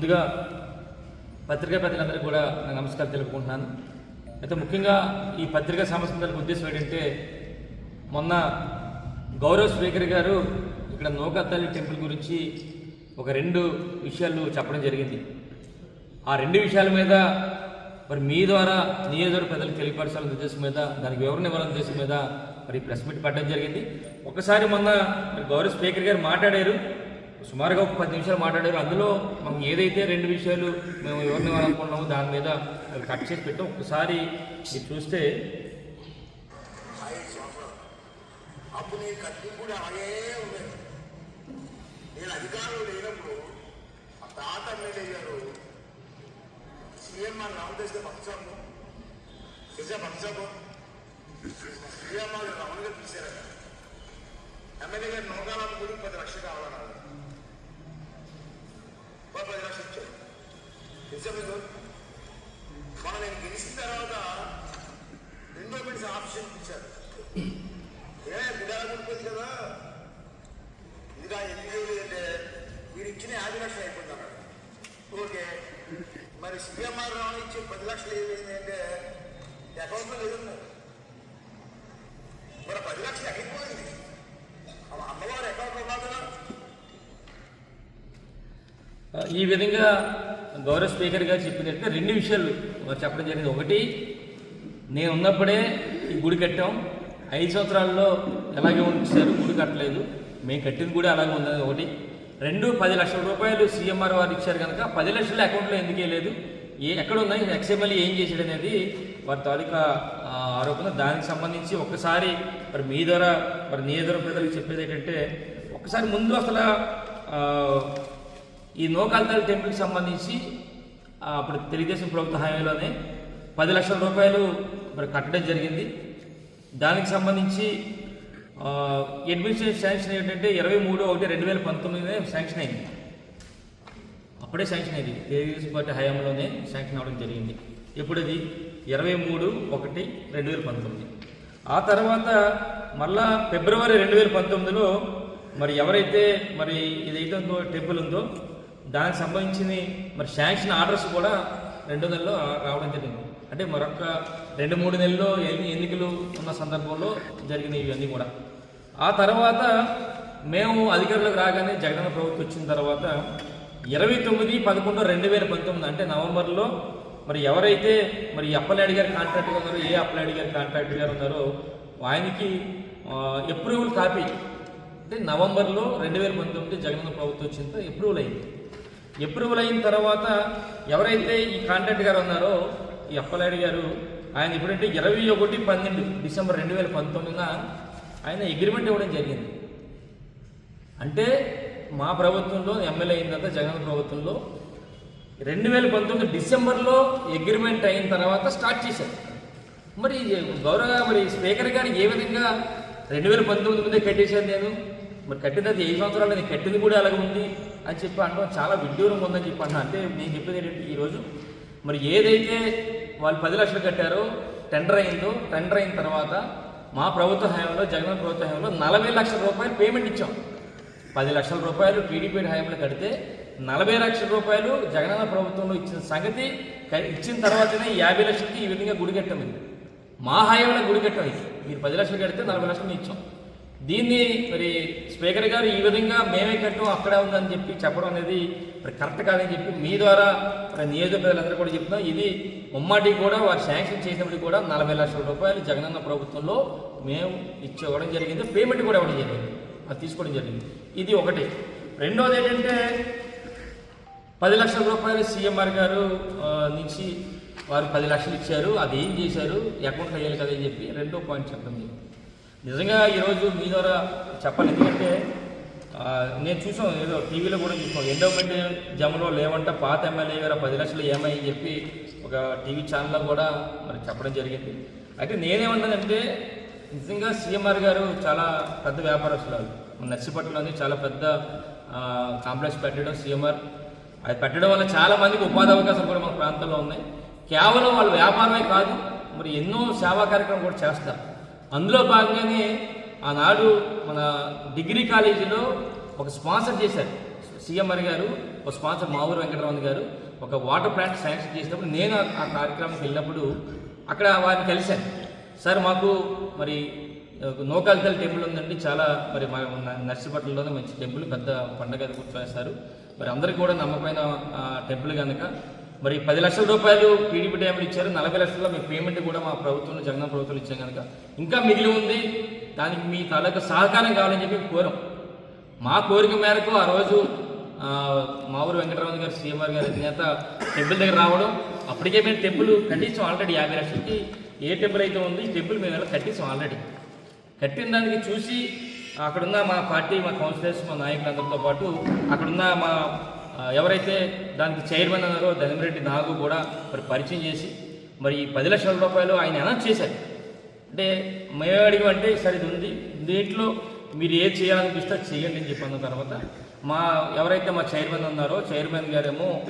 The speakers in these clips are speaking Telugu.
ముందుగా పత్రికా ప్రజలందరికీ కూడా నేను నమస్కారం తెలుపుకుంటున్నాను. అయితే ముఖ్యంగా ఈ పత్రికా సంస్థల ఉద్దేశం ఏంటంటే మొన్న గౌరవ స్పీకర్ గారు ఇక్కడ నూకతల్లి టెంపుల్ గురించి ఒక రెండు విషయాలు చెప్పడం జరిగింది. ఆ రెండు విషయాల మీద మరి మీ ద్వారా నియోజకవర్గ ప్రజలకు తెలియపరచాలనే ఉద్దేశం మీద దానికి వివరణ ఇవ్వాలనే ఉద్దేశం మీద మరి ప్రెస్ మీట్ పెట్టడం జరిగింది. ఒకసారి మొన్న గౌరవ స్పీకర్ గారు మాట్లాడారు. సుమారుగా ఒక పది నిమిషాలు మాట్లాడారు. అందులో మనం ఏదైతే రెండు విషయాలు మేము ఎవరిని ఇవ్వాలనుకున్నామో దాని మీద కట్ చేసి పెట్టాం. ఒకసారి మీరు చూస్తే ఐదు అప్పుడు నేను కట్టి కూడా అలాగే ఉండేది నేను అధికారంలో లేనప్పుడు మా తాత ఎమ్మెల్యే గారు సీఎంఆర్ రామదేశ్ పక్షము నిజ పక్షము సీఎంఆర్ రమణ గారు పిలిచారట. ఎమ్మెల్యే గారు నోగాలను కూడా పది లక్షలు కావాలన్నారు. ఓ పది లక్షలు ఇచ్చారు నిజమే మన నేను గెలిచిన తర్వాత రెండో ఆప్షన్ ఇచ్చారు. ఏ గుడాల కొనుక్కోదు కదా? ఇదిగా ఎన్ని అంటే మీరు ఇచ్చిన యాభై లక్షలు అయిపోయింది అన్నాడు ఓకే. మరి సిఎంఆర్ రావు ఇచ్చే పది లక్షలు ఏమైంది అంటే అకౌంట్లో లేదు మరి పది లక్షలు ఎక్కడిపోయింది అమ్మ- అమ్మవారి అకౌంట్లో కాదు కదా ఈ విధంగా గౌరవ స్పీకర్ గారు చెప్పినట్టు రెండు విషయాలు వారు చెప్పడం జరిగింది. ఒకటి నేను ఉన్నప్పుడే ఈ గుడి కట్టాం. ఐదు సంవత్సరాల్లో ఎలాగే ఉంచారు గుడి కట్టలేదు. మేము కట్టింది కూడా అలాగే ఉన్నది ఒకటి. రెండు పది లక్షల రూపాయలు సీఎంఆర్ వారు ఇచ్చారు కనుక పది లక్షల అకౌంట్లో ఎందుకే లేదు ఏ ఎక్కడ ఉన్నాయి ఎక్స్ఎంఎల్ ఏం చేశాడు అనేది వారి తాలూకా ఆరోపణ. దానికి సంబంధించి ఒక్కసారి మరి మీ ద్వారా మరి నియోజకవర్గ ప్రజలకు చెప్పేది ఏంటంటే ఒక్కసారి ముందు అసలు ఈ నోకాల్తాల్ టెంపుల్కి సంబంధించి అప్పుడు తెలుగుదేశం ప్రభుత్వ హామీలోనే పది లక్షల రూపాయలు మరి కట్టడం జరిగింది. దానికి సంబంధించి అడ్మినిస్ట్రేషన్ శాంక్షన్ ఏంటంటే ఇరవై మూడు ఒకటి రెండు వేల పంతొమ్మిదినే శాంక్షన్ అయింది. అప్పుడే శాంక్షన్ అయింది. తెలుగుదేశం పార్టీ హయాంలోనే శాంక్షన్ అవ్వడం జరిగింది. ఇప్పుడు అది ఇరవై మూడు ఒకటి రెండు వేల పంతొమ్మిది. ఆ తర్వాత మళ్ళా ఫిబ్రవరి రెండు వేల పంతొమ్మిదిలో మరి ఎవరైతే మరి ఇదైతే ఉందో టెంపుల్ ఉందో దానికి సంబంధించిన మరి శాంక్షన్ ఆర్డర్స్ కూడా రెండు నెలల్లో రావడం జరిగింది. అంటే మరొక రెండు మూడు నెలల్లో ఎన్ని ఎన్నికలు ఉన్న సందర్భంలో జరిగిన ఇవన్నీ కూడా. ఆ తర్వాత మేము అధికారులకు రాగానే జగనన్న ప్రభుత్వం వచ్చిన తర్వాత ఇరవై తొమ్మిది పదకొండు రెండు వేల పంతొమ్మిది అంటే నవంబర్లో మరి ఎవరైతే మరి అప్పలాడి గారి కాంట్రాక్ట్ ఉన్నారో ఏ అప్పలాడి గారి కాంట్రాక్ట్ గారు ఉన్నారో ఆయనకి అప్రూవల్ కాపీ అంటే నవంబర్లో రెండు వేల పంతొమ్మిది జగనన్న ప్రభుత్వం వచ్చిన అప్రూవల్ అయింది. అప్రూవల్ అయిన తర్వాత ఎవరైతే ఈ కాంట్రాక్ట్ గారు ఉన్నారో ఈ అప్పలాడి గారు ఆయన ఎప్పుడంటే ఇరవై ఒకటి పన్నెండు డిసెంబర్ రెండు వేల పంతొమ్మిదిన ఆయన అగ్రిమెంట్ ఇవ్వడం జరిగింది. అంటే మా ప్రభుత్వంలో ఎమ్మెల్యే అయిన తర్వాత జగన్ ప్రభుత్వంలో రెండు వేల పంతొమ్మిది డిసెంబర్లో అగ్రిమెంట్ అయిన తర్వాత స్టార్ట్ చేశారు. మరి గౌరవ మరి స్పీకర్ గారు ఏ విధంగా రెండు వేల పంతొమ్మిది ముందే కట్టేశాను నేను? మరి కట్టినది ఏ సంవత్సరాలు నేను కట్టింది కూడా అలాగే ఉంది. అని చెప్పి అంటాం చాలా విడ్డూరం ఉందని చెప్పి అన్నా అంటే నేను చెప్పేది ఏంటంటే ఈరోజు మరి ఏదైతే వాళ్ళు పది లక్షలు కట్టారో టెండర్ అయిందో టెండర్ అయిన తర్వాత మా ప్రభుత్వ హయాంలో జగన్ ప్రభుత్వ హయాంలో నలభై లక్షల రూపాయలు పేమెంట్ ఇచ్చాం. పది లక్షల రూపాయలు టీడీపీ హయాంలో కడితే నలభై లక్షల రూపాయలు జగనన్న ప్రభుత్వంలో ఇచ్చిన సంగతి ఇచ్చిన తర్వాతనే యాభై లక్షలకి ఈ విధంగా గుడి కట్టాం. ఇది మా హయాంలో గుడి కట్టాం. ఇది మీరు పది లక్షలు కడితే నలభై లక్షలు ఇచ్చాం. దీన్ని మరి స్పీకర్ గారు ఈ విధంగా మేమే కట్టు అక్కడే ఉందని చెప్పి చెప్పడం అనేది మరి కరెక్ట్ కాదని చెప్పి మీ ద్వారా మరి నియోజక ప్రజలందరూ కూడా చెప్తున్నాం. ఇది ఉమ్మడి కూడా వారు శాంక్షన్ చేసినప్పుడు కూడా నలభై లక్షల రూపాయలు జగనన్న ప్రభుత్వంలో మేము ఇచ్చి ఇవ్వడం జరిగింది. పేమెంట్ కూడా ఇవ్వడం జరిగింది. అది తీసుకోవడం జరిగింది. ఇది ఒకటి. రెండోది ఏంటంటే పది లక్షల రూపాయలు సీఎంఆర్ గారు నుంచి వారు పది లక్షలు ఇచ్చారు. అది ఏం చేశారు? అకౌంట్లో వేయాలి కదా అని చెప్పి రెండో పాయింట్ చెప్పండి నిజంగా ఈరోజు మీ ద్వారా చెప్పాలి ఎందుకంటే నేను చూసాం ఏదో టీవీలో కూడా చూసాం. ఎండోమెంట్ జమలో లేవంట పాత ఎమ్మెల్యే గారు పది లక్షలు ఏమై చెప్పి ఒక టీవీ ఛానల్లో కూడా మరి చెప్పడం జరిగింది. అయితే నేనేమన్నానంటే నిజంగా సీఎంఆర్ గారు చాలా పెద్ద వ్యాపారస్తులు వాళ్ళు. చాలా పెద్ద కాంప్లెక్స్ పెట్టడం సీఎంఆర్. అది పెట్టడం వల్ల చాలా మందికి ఉపాధి అవకాశాలు కూడా మన ప్రాంతంలో ఉన్నాయి. కేవలం వాళ్ళ వ్యాపారమే కాదు మరి ఎన్నో సేవా కార్యక్రమం కూడా చేస్తారు. అందులో భాగంగానే ఆనాడు మన డిగ్రీ కాలేజీలో ఒక స్పాన్సర్ చేశారు. సీఎంఆర్ గారు ఒక స్పాన్సర్ మావూరు వెంకటరమణ గారు ఒక వాటర్ ప్లాంట్ శాంక్షన్ చేసినప్పుడు నేను ఆ- కార్యక్రమానికి వెళ్ళినప్పుడు అక్కడ వారిని కలిశాను. సార్ మాకు మరి నోకాలితల్ టెంపుల్ ఉందండి చాలా మరి మా న- నర్సిపట్నంలోనే మంచి టెంపుల్ పెద్ద పండగ అది మరి అందరికీ కూడా నమ్మకమైన టెంపుల్ కనుక మరి పది లక్షల రూపాయలు టీడీపీ టైంలో ఇచ్చారు నలభై లక్షల మీ పేమెంట్ కూడా మా ప్రభుత్వంలో జగన్ ప్రభుత్వం ఇచ్చాం కనుక. ఇంకా మిగిలి ఉంది దానికి మీ తాలూకా సహకారం కావాలని చెప్పి కోరం. మా కోరిక మేరకు ఆ రోజు మా ఊరు వెంకటరామన్ గారు సీఎంఆర్ గారి నేత టెంపుల్ దగ్గర రావడం అప్పటికే మేము టెంపుల్ కట్టించాం ఆల్రెడీ యాభై లక్షలకి. ఏ టెంపుల్ అయితే ఉంది టెంపుల్ మేము ఇలా కట్టించాం ఆల్రెడీ. కట్టిన దానికి చూసి అక్కడున్న మా పార్టీ మా కౌన్సిలర్స్ మా నాయకులందరితో పాటు అక్కడున్న మా ఎవరైతే దానికి చైర్మన్ అన్నారో ధనిమిరెడ్డి నాగు కూడా మరి పరిచయం చేసి మరి ఈ పది లక్షల రూపాయలు ఆయన అనౌన్స్ చేశారు. అంటే మేము అడిగామంటే సరే ఇది ఉంది. దీంట్లో మీరు ఏది చేయాలనిపిస్తే చేయండి అని చెప్పి అన్న తర్వాత మా ఎవరైతే మా చైర్మన్ ఉన్నారో చైర్మన్ గారేమో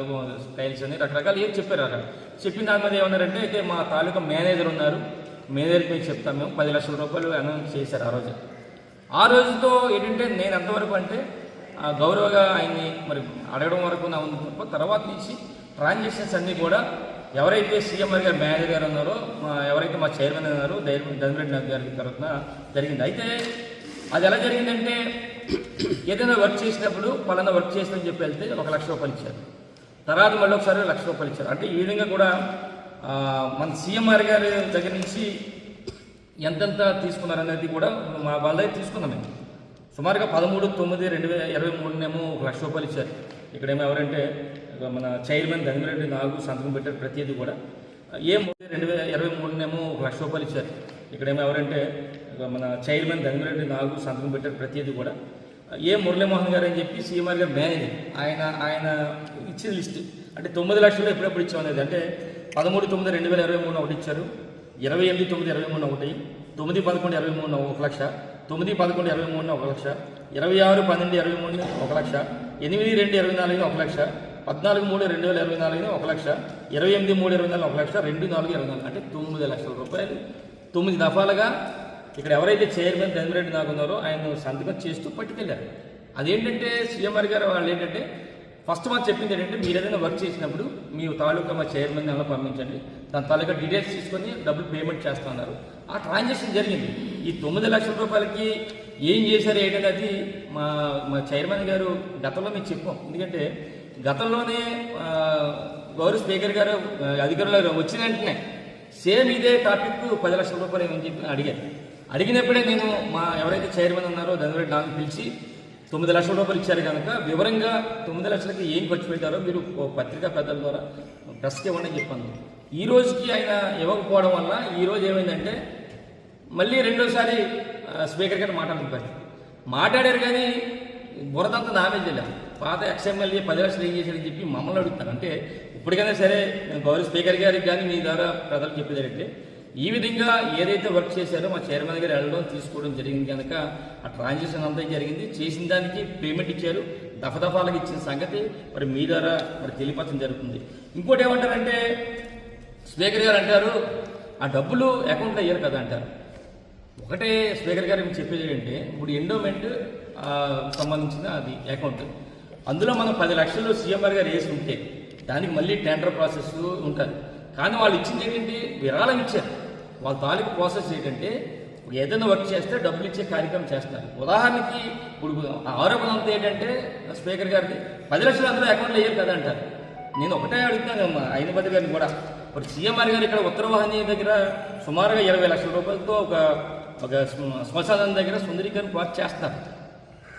ఏమో స్టైల్స్ అని రకరకాలు ఏం చెప్పారు అక్కడ. చెప్పిన దాని మీద ఏమన్నారంటే అయితే మా తాలూకా మేనేజర్ ఉన్నారు. మేనేజర్కి చెప్తాం మేము. పది లక్షల రూపాయలు అనౌన్స్ చేశారు ఆ రోజు. ఆ రోజుతో ఏంటంటే నేను ఎంతవరకు అంటే గౌరవగా ఆయన్ని మరి అడగడం వరకు నా ఉంది తప్ప తర్వాత నుంచి ట్రాన్సాక్షన్స్ అన్నీ కూడా ఎవరైతే సీఎం గారు మేనేజర్ గారు ఉన్నారో ఎవరైతే మా చైర్మన్ ఉన్నారో ధర్మరెడ్డి నాథ్ గారి తరఫున జరిగింది. అయితే అది ఎలా జరిగిందంటే ఏదైనా వర్క్ చేసినప్పుడు పలానా వర్క్ చేసినని చెప్పి వెళ్తే ఒక లక్ష రూపాయలు ఇచ్చారు. తర్వాత మళ్ళీ ఒకసారి లక్ష రూపాయలు ఇచ్చారు. అంటే ఈ విధంగా కూడా మన సీఎంఆర్ గారి దగ్గర నుంచి ఎంతెంత తీసుకున్నారనేది కూడా మా వాళ్ళ తీసుకున్నాం మేము. సుమారుగా పదమూడు తొమ్మిది రెండు వేల ఇరవై మూడునేమో ఒక లక్ష రూపాయలు ఇచ్చారు. ఇక్కడేమో ఎవరంటే మన చైర్మన్ ధనిమిరెడ్డి నాగు సంతకం పెట్టారు ప్రతిదీ కూడా. ఏ మూడు రెండు వేల ఇరవై మూడునేమో ఒక లక్ష రూపాయలు ఇచ్చారు. ఇక్కడేమో ఎవరంటే మన చైర్మన్ ధనిమిరెడ్డి నాగు సంతకం పెట్టారు ప్రతిదీ కూడా. ఏ మురళీమోహన్ గారు అని చెప్పి సీఎంఆర్ గారు మేనేజర్ ఆయన ఆయన ఇచ్చిన లిస్ట్. అంటే తొమ్మిది లక్షలు ఎప్పుడెప్పుడు ఇచ్చాం అనేది అంటే పదమూడు తొమ్మిది రెండు వేల ఇరవై మూడు ఒకటి ఇచ్చారు. ఇరవై ఎనిమిది తొమ్మిది ఇరవై మూడు ఒకటి. తొమ్మిది పదకొండు ఇరవై మూడు ఒక లక్ష. తొమ్మిది పదకొండు ఇరవై మూడు ఒక లక్ష ఇరవై ఆరు పన్నెండు ఇరవై మూడు ఒక లక్ష ఎనిమిది రెండు ఇరవై నాలుగు ఒక లక్ష పద్నాలుగు మూడు రెండు వేల ఇరవై నాలుగు ఒక లక్ష ఇరవై ఎనిమిది మూడు ఇరవై నాలుగు ఒక లక్ష రెండు నాలుగు ఇరవై నాలుగు. అంటే తొమ్మిది లక్షల రూపాయలు. తొమ్మిది దఫాలుగా ఇక్కడ ఎవరైతే చైర్మన్ చంద్రెడ్డి నాకు ఉన్నారో ఆయన సంతకం చేస్తూ పట్టుకెళ్ళారు. అదేంటంటే సీఎం గారు వాళ్ళు ఏంటంటే ఫస్ట్ మాకు చెప్పింది ఏంటంటే మీరు ఏదైనా వర్క్ చేసినప్పుడు మీ తాలూకా మా చైర్మన్ ఎలా పంపించండి. దాని తాలూకా డీటెయిల్స్ తీసుకొని డబ్బులు పేమెంట్ చేస్తున్నారు ఆ ట్రాన్సాక్షన్ జరిగింది. ఈ తొమ్మిది లక్షల రూపాయలకి ఏం చేశారు ఏంటనేది మా మా చైర్మన్ గారు గతంలో మేము చెప్పాం. ఎందుకంటే గతంలోనే గౌరవ స్పీకర్ గారు అధికారులు వచ్చిన వెంటనే సేమ్ ఇదే టాపిక్ పది లక్షల రూపాయలు ఏమని చెప్పి అడిగారు అడిగినప్పుడే నేను మా ఎవరైతే చైర్మన్ ఉన్నారో ధనురెడ్డి నాకు పిలిచి తొమ్మిది లక్షల రూపాయలు ఇచ్చారు కనుక వివరంగా తొమ్మిది లక్షలకి ఏం ఖర్చు పెట్టారో మీరు పత్రికా పెద్దల ద్వారా ప్రెస్కి ఇవ్వండి అని చెప్పాను. ఈ రోజుకి ఆయన ఇవ్వకపోవడం వల్ల ఈ రోజు ఏమైందంటే మళ్ళీ రెండోసారి స్పీకర్ గారు మాట్లాడుతున్నారు మాట్లాడారు కానీ బురదంతా నామే చేయలేదు. పాత ఎక్స్ఎమ్మెల్యే పది లక్షలు ఏం చేశారని చెప్పి మమ్మల్ని అడుగుతారు అంటే ఇప్పటికైనా సరే నేను గౌరవ స్పీకర్ గారికి కానీ మీ ద్వారా ప్రజలు చెప్పేది ఈ విధంగా ఏదైతే వర్క్ చేశారో మా చైర్మన్ గారు వెళ్ళడం తీసుకోవడం జరిగింది కనుక ఆ ట్రాన్సాక్షన్ అంతా జరిగింది. చేసిన దానికి పేమెంట్ ఇచ్చారు. దఫదఫాలకు ఇచ్చిన సంగతి మరి మీ ద్వారా మరి తెలియపరచడం జరుగుతుంది. ఇంకోటి ఏమంటారంటే స్పీకర్ గారు అంటారు ఆ డబ్బులు అకౌంట్లో అయ్యారు కదా అంటారు. ఒకటే స్పీకర్ గారు మీకు చెప్పేది ఏంటంటే ఇప్పుడు ఎండోమెంట్ సంబంధించిన అది అకౌంట్ అందులో మనం పది లక్షలు సీఎంఆర్ గారు వేసి ఉంటే దానికి మళ్ళీ టెండర్ ప్రాసెస్ ఉంటుంది. కానీ వాళ్ళు ఇచ్చింది ఏంటంటే విరాళం ఇచ్చారు. వాళ్ళ తాలూకు ప్రాసెస్ ఏంటంటే ఏదైనా వర్క్ చేస్తే డబ్బులు ఇచ్చే కార్యక్రమం చేస్తున్నారు. ఉదాహరణకి ఇప్పుడు ఆరోపణ అంతా ఏంటంటే స్పీకర్ గారికి పది లక్షలు అందులో అకౌంట్లో వేయరు కదా అంటారు. నేను ఒకటే అడుగుతాను మా అయినపతి గారిని కూడా. ఇప్పుడు సీఎంఆర్ గారు ఇక్కడ ఉత్తరవాహిని దగ్గర సుమారుగా ఇరవై లక్షల రూపాయలతో ఒక ఒక శ్మశానం దగ్గర సుందరీకరణ ప్రాజెక్ట్ చేస్తారు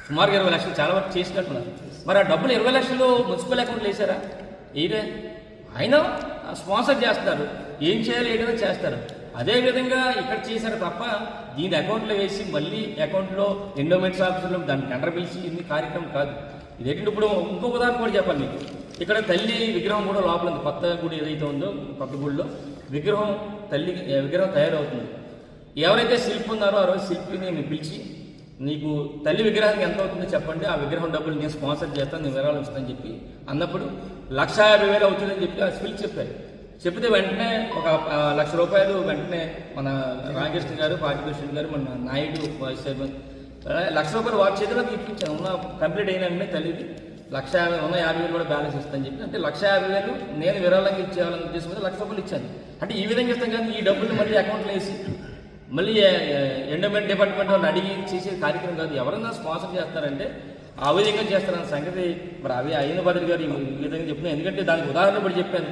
సుమారుగా ఇరవై లక్షలు చాలా వరకు చేసినట్టున్నారు. మరి ఆ డబ్బులు ఇరవై లక్షలు మున్సిపల్ అకౌంట్లు వేసారా ఏదే అయినా స్పాన్సర్ చేస్తారు. ఏం చేయాలి ఏదైనా చేస్తారు. అదేవిధంగా ఇక్కడ చేశారు తప్ప దీని అకౌంట్లో వేసి మళ్ళీ అకౌంట్లో ఎండోమెంట్స్ ఆఫీసులో దాన్ని టెండర్ పిలిచి ఇన్ని కార్యక్రమం కాదు. ఇదేంటంటే ఇప్పుడు ఇంకొక ఉదాహరణ కూడా చెప్పాలి మీకు. ఇక్కడ తల్లి విగ్రహం కూడా లోపల ఉంది. కొత్త గుడి ఏదైతే ఉందో కొత్త గుడిలో విగ్రహం తల్లి విగ్రహం తయారవుతుంది. ఎవరైతే శిల్పి ఉన్నారో ఆ రోజు శిల్పిని నేను పిలిచి నీకు తల్లి విగ్రహానికి ఎంత అవుతుందో చెప్పండి ఆ విగ్రహం డబ్బులు నేను స్పాన్సర్ చేస్తాను నేను విరాళం ఇస్తానని చెప్పి అన్నప్పుడు లక్ష యాభై వేలు అవుతుందని చెప్పి ఆ శిల్పి చెప్పారు. చెప్తే వెంటనే ఒక లక్ష రూపాయలు వెంటనే మన రామకృష్ణ గారు పాటికృష్ణ గారు మన నాయుడు వైస్ లక్ష రూపాయలు వాటి చేతిలో ఇప్పించాను. ఉన్న కంప్లీట్ అయిన వెంటనే తల్లిది లక్ష యాభై ఉన్న యాభై వేలు కూడా బ్యాలెన్స్ ఇస్తాను చెప్పి అంటే లక్ష యాభై వేలు నేను విరాళంగా ఇచ్చేయాలని ఉద్దేశం మీద లక్ష రూపాయలు ఇచ్చాను. అంటే ఈ విధంగా ఇస్తాం కానీ ఈ డబ్బులు మళ్ళీ అకౌంట్లో వేసి మళ్ళీ ఎండోమెంట్ డిపార్ట్మెంట్ వాళ్ళని అడిగి చేసే కార్యక్రమం కాదు. ఎవరైనా స్పాన్సర్ చేస్తారంటే ఆ విధంగా చేస్తారన్న సంగతి మరి అవి అయిన బదులు గారు ఈ విధంగా చెప్తున్నాను ఎందుకంటే దానికి ఉదాహరణ కూడా చెప్పాను.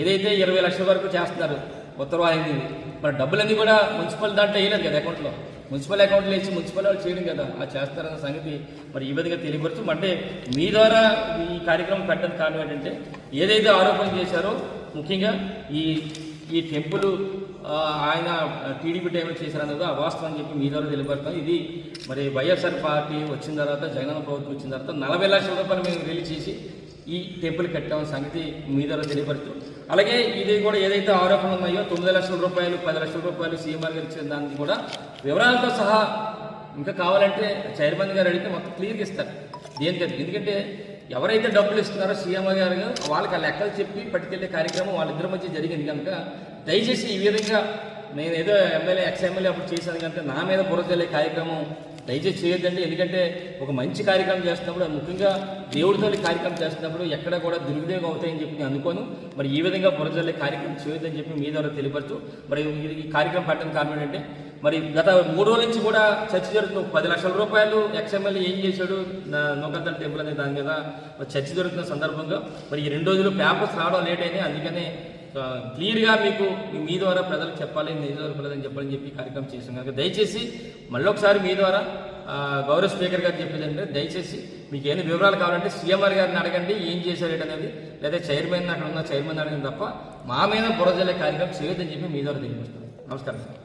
ఏదైతే ఇరవై లక్షల వరకు చేస్తున్నారు ఉత్తరవాహిని మరి డబ్బులన్నీ కూడా మున్సిపల్ దాంట్లో వేయలేదు కదా అకౌంట్లో. మున్సిపల్ అకౌంట్లో వేసి మున్సిపల్ వాళ్ళు చేయడం కదా. ఆ చేస్తారన్న సంగతి మరి ఈ విధంగా తెలియపరచు అంటే మీ ద్వారా ఈ కార్యక్రమం పెట్టడం కారణం ఏంటంటే ఏదైతే ఆరోపణ చేశారో ముఖ్యంగా ఈ ఈ టెంపుల్ ఆయన టీడీపీ టైంలో చేశారన్నది అవాస్తవం అని చెప్పి మీ ద్వారా తెలియపడతాం ఇది మరి వైఎస్ఆర్ పార్టీ వచ్చిన తర్వాత జగన్ ప్రభుత్వం వచ్చిన తర్వాత నలభై లక్షల రూపాయలు మేము రిలీజ్ చేసి ఈ టెంపుల్ కట్టామన్న సంగతి మీ ద్వారా అలాగే ఇది కూడా ఏదైతే ఆరోపణలు ఉన్నాయో తొమ్మిది లక్షల రూపాయలు పది లక్షల రూపాయలు సీఎంఆర్ గారు ఇచ్చిన దానికి కూడా వివరాలతో సహా ఇంకా కావాలంటే చైర్మన్ గారు అడిగితే మొత్తం క్లియర్గా ఇస్తారు. దేనికది ఎందుకంటే ఎవరైతే డబ్బులు ఇస్తున్నారో సీఎం గారు వాళ్ళకి ఆ లెక్కలు చెప్పి పట్టుకెళ్ళే కార్యక్రమం వాళ్ళిద్దరి మధ్య జరిగింది కనుక దయచేసి ఈ విధంగా నేను ఏదో ఎమ్మెల్యే ఎక్స్ ఎమ్మెల్యే అప్పుడు చేశాను కనుక నా మీద బుర్ర కార్యక్రమం దయచేసి చేయొద్దండి. ఎందుకంటే ఒక మంచి కార్యక్రమం చేస్తున్నప్పుడు ముఖ్యంగా దేవుడితో కార్యక్రమం చేస్తున్నప్పుడు ఎక్కడ కూడా దుర్వినియోగం అవుతాయని చెప్పి నేను అనుకోను. మరి ఈ విధంగా పొరజల్లే కార్యక్రమం చేయొద్దని చెప్పి మీ ద్వారా తెలియపరచు మరి ఇది- ఈ కార్యక్రమం పెట్టడం కారణం ఏంటంటే మరి గత మూడు రోజుల నుంచి కూడా చర్చ జరుగుతుంది పది లక్షల రూపాయలు ఎక్స్ఎమ్మెల్యే ఏం చేశాడు? నొకద్దల టెంపుల్ అనే దాని మీద మరి చర్చ జరుగుతున్న సందర్భంగా మరి ఈ రెండు రోజులు పేపర్స్ రావడం లేట్ అయినాయి. అందుకనే క్లియర్గా మీకు మీ- ద్వారా ప్రజలకు చెప్పాలి మీ ద్వారా ప్రజలకు చెప్పాలని చెప్పి కార్యక్రమం చేసాం కనుక దయచేసి మళ్ళీ ఒకసారి మీ ద్వారా గౌరవ స్పీకర్ గారు చెప్పేది అంటే దయచేసి మీకు ఏమైనా వివరాలు కావాలంటే సీఎంఆర్ గారిని అడగండి ఏం చేశారు అనేది లేదా చైర్మన్ అక్కడ ఉన్న చైర్మన్ అడగండి తప్ప మా మీద బురజలే కార్యక్రమం చేయొద్దని చెప్పి మీ ద్వారా తెలియజేస్తాను నమస్కారం. సార్